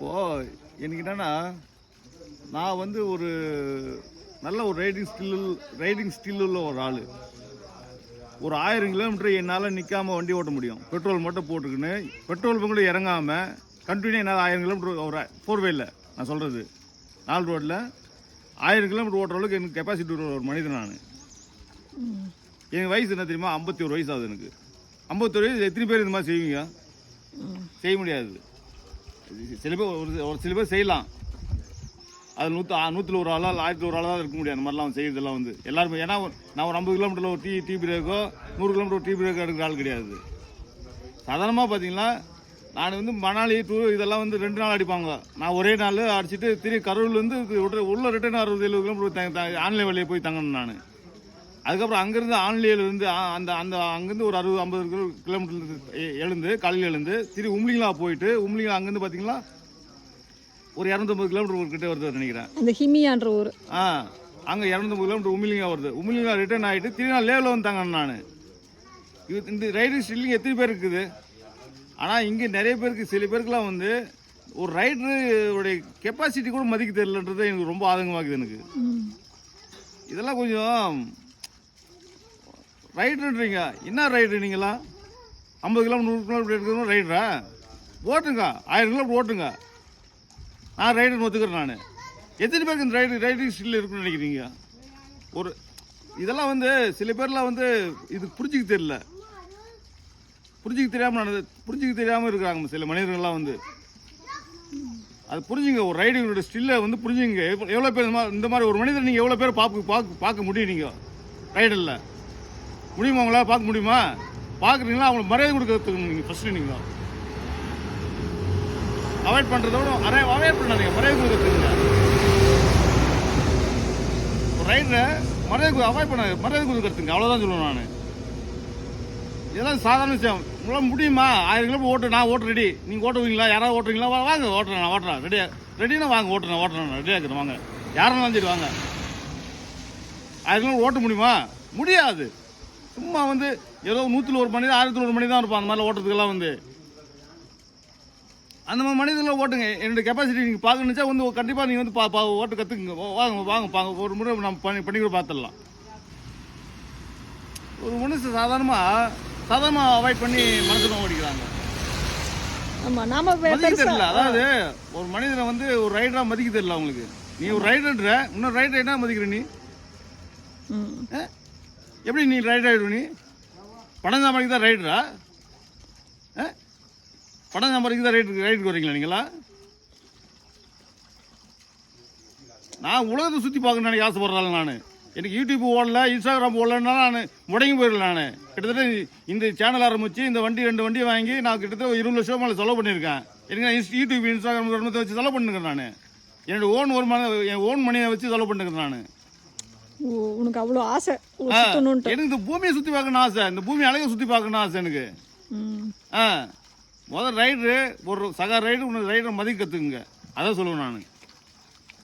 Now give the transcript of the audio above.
இப்போது எனக்கு என்னென்னா நான் வந்து ஒரு நல்ல ஒரு ரைடிங் ஸ்கில் ரைடிங் ஸ்கில் உள்ள ஒரு ஆள். ஒரு ஆயிரம் கிலோமீட்டர் என்னால் நிற்காம வண்டி ஓட்ட முடியும். பெட்ரோல் மட்டும் போட்டுக்கின்னு பெட்ரோல் கூட இறங்காமல் கண்டினியூ என்னால் ஆயிரம் கிலோமீட்டர் ஒரு ஃபோர் வேல நான் சொல்கிறது நாலு ரோட்டில் ஆயிரம் கிலோமீட்டர் ஓட்டுற அளவுக்கு எனக்கு கெப்பாசிட்டி ஒரு மனிதன் நான். எனக்கு வயசு என்ன தெரியுமா? ஐம்பத்தி ஒரு வயசு ஆகுது எனக்கு. ஐம்பத்தொரு வயசு எத்தனை பேர் இந்த மாதிரி செய்வீங்க? செய்ய முடியாது. சில பேர் ஒரு ஒரு சில பேர் செய்யலாம். அது நூற்று நூற்றில் ஒரு ஆளாக ஆயிரத்தி ஒரு ஆளாக தான் இருக்க முடியாது அந்த மாதிரிலாம் செய்யறதெல்லாம் வந்து. எல்லாருமே ஏன்னா ஒரு- நான் ஒரு ஐம்பது கிலோமீட்டரில் ஒரு டீ டீ பிரேக்கோ நூறு கிலோமீட்டர் டீ பிரேக்கோ எடுக்கிற ஆள் கிடையாது. சாதாரணமாக பார்த்தீங்கன்னா நான் வந்து மணாலி டூர் இதெல்லாம் வந்து ரெண்டு நாள் அடிப்பாங்க. நான் ஒரே நாள் அடிச்சுட்டு திரும்பி கரூர்லேருந்து உள்ள ரிட்டர்ன் அறுபது எழுபது கிலோமீட்டர் ஆன்லைன் வழியை போய் தங்கணும் நான். அதுக்கப்புறம் அங்கேருந்து ஆன்லைன்லேருந்து அந்த அந்த அங்கேருந்து ஒரு அறுபது ஐம்பது கிலோ கிலோமீட்டர் எழுந்து காலையில் எழுந்து திரும்பி உம்லிங்களா போயிட்டு உம்லிங்களா அங்கேருந்து பார்த்தீங்கன்னா ஒரு இரநூத்தம்பது கிலோமீட்டர் கிட்டே வருது நினைக்கிறேன். அந்த ஹிமியான்ற ஊர். ஆ அங்கே இரநூத்தம்பது கிலோமீட்டர் உமிலிங்கா வருது. உமிலிங்கா ரிட்டர்ன் ஆகிட்டு திரும்பி நான் லேவில் வந்தாங்க நான். இது இந்த ரைடிங் ஸ்டில்லிங் எத்தனை பேர் இருக்குது? ஆனால் இங்கே நிறைய பேருக்கு சில பேருக்குலாம் வந்து ஒரு ரைடருடைய கெப்பாசிட்டி கூட மதிக்க தெரியலன்றது எனக்கு ரொம்ப ஆதங்கமாகுது எனக்கு. இதெல்லாம் கொஞ்சம் ரைடருன்றீங்க என்ன ரைடு நீங்களா ஐம்பது கிலோமீட்டர் நூறு கிலோமீட்டர் எடுக்கணும் ரைடரா? ஓட்டுங்க. ஆயிரம் கிலோமீட்டர் ஓட்டுங்க. நான் ரைடர் ஒத்துக்கிறேன் நான். எத்தனை பேருக்கு இந்த ரைடு ரைடிங் ஸ்கில் இருக்குன்னு நினைக்கிறீங்க? ஒரு இதெல்லாம் வந்து சில பேர்லாம் வந்து இது புரிஞ்சுக்க தெரியல. புரிஞ்சுக்க தெரியாமல் நடந்து புரிஞ்சுக்க தெரியாமல் இருக்கிறாங்க சில மனிதர்கள்லாம் வந்து. அது புரிஞ்சுங்க ஒரு ரைடிங்கோட ஸ்டில்லை வந்து புரிஞ்சுங்க. எவ்வளோ பேர் இந்த மாதிரி இந்த மாதிரி ஒரு மனிதர் நீங்கள் எவ்வளோ பேர் பார்க்க பார்க்க பார்க்க முடியும் நீங்கள் ரைடரில் முடியுமா உங்களால் பார்க்க முடியுமா? பார்க்குறீங்களா? அவங்களுக்கு மரியாதை கொடுக்கறதுக்கு நீங்கள் ஃபஸ்ட்டு நீங்கள் அவாய்ட் பண்ணுறத விட அரே அவாய்ட் பண்ணாதீங்க. மரியாதை கொடுக்கறதுங்க ஒரு ரைடரை மரியாதை அவாய்ட் பண்ண மரியாதை கொடுக்கறதுங்க அவ்வளோதான் சொல்லுவேன் நான். இதெல்லாம் சாதாரண விஷயம். உங்களால் முடியுமா? ஆயிரம் கிலோ ஓட்டு நான் ஓட்டு ரெடி நீங்கள் ஓட்டுவீங்களா யாராவது ஓட்டுறீங்களா? வாங்க ஓட்டுறேன் நான் ஓட்டுறேன். ரெடியாக ரெடினா வாங்க ஓட்டுறேன் ஓட்டுறேன் ரெடியாக இருக்கிறேன் வாங்க. யாரெல்லாம் சரி வாங்க. ஆயிரம் கிலோ ஓட்ட முடியுமா? முடியாது. சும்மா வந்து ஏதோ நூற்றில் ஒரு மணி ஆயிரத்தில் ஒரு மணி தான் இருப்பான். அந்த மாதிரி ஓட்டுறதுக்கெல்லாம் வந்து. அந்த மாதிரி மனிதர்களை ஓட்டுங்க. என்னோட கெப்பாசிட்டி நீங்கள் பார்க்கணுச்சா வந்து கண்டிப்பாக நீங்கள் வந்து பா பா ஓட்டு கற்றுக்குங்க வாங்க வாங்க பாங்க ஒரு முறை நம்ம பண்ணி பண்ணி கூட பார்த்துடலாம் ஒரு மனுஷன் சாதாரணமாக சாதாரணமாக அவாய்ட் பண்ணி மனசுல ஓடிக்கிறாங்க. மதிக்க தெரியல. அதாவது ஒரு மனிதனை வந்து ஒரு ரைடரா மதிக்க தெரியல அவங்களுக்கு. நீ ஒரு ரைடர்ன்ற இன்னொரு ரைடர் என்ன மதிக்கிற நீ? எப்படி நீ ரைட் ஆயிடுவ நீ? பணம் சம்பாதிக்க தான் ரைடரா ஆ? பணம் சம்பாதிக்க தான் ரைட் ரைடுக்கு வரீங்களா நீங்களா நான் உலகத்தை சுற்றி பார்க்கணும்னு எனக்கு ஆசைப்படுறாள் நான். எனக்கு யூடியூப் ஓடல இன்ஸ்டாகிராம் ஓடலன்னா நான் முடங்கி போயிடல நான். கிட்டத்தட்ட இந்த சேனல் ஆரம்பித்து இந்த வண்டி ரெண்டு வண்டி வாங்கி நான் கிட்டத்தட்ட ஒரு இருபது லட்சம் மேலே செலவு பண்ணியிருக்கேன். எனக்கு நான் யூடியூப் இன்ஸ்டாகிராம் வச்சு செலவு பண்ணிருக்கேன் நான். என்னோட ஓன் வருமானம் என் ஓன் மணியை வச்சு செலவு பண்ணிருக்கேன் நான். உனக்கு அவ்வளோ ஆசை. எனக்கு இந்த பூமியை சுற்றி பார்க்கணும் ஆசை. இந்த பூமி அழகை சுற்றி பார்க்கணும் ஆசை எனக்கு. ஆ முதல் ரைடரு ஒரு சக ரைடு உனக்கு ரைடரை மதிக்க கற்றுக்குங்க அதான் சொல்லுவேன் நான்.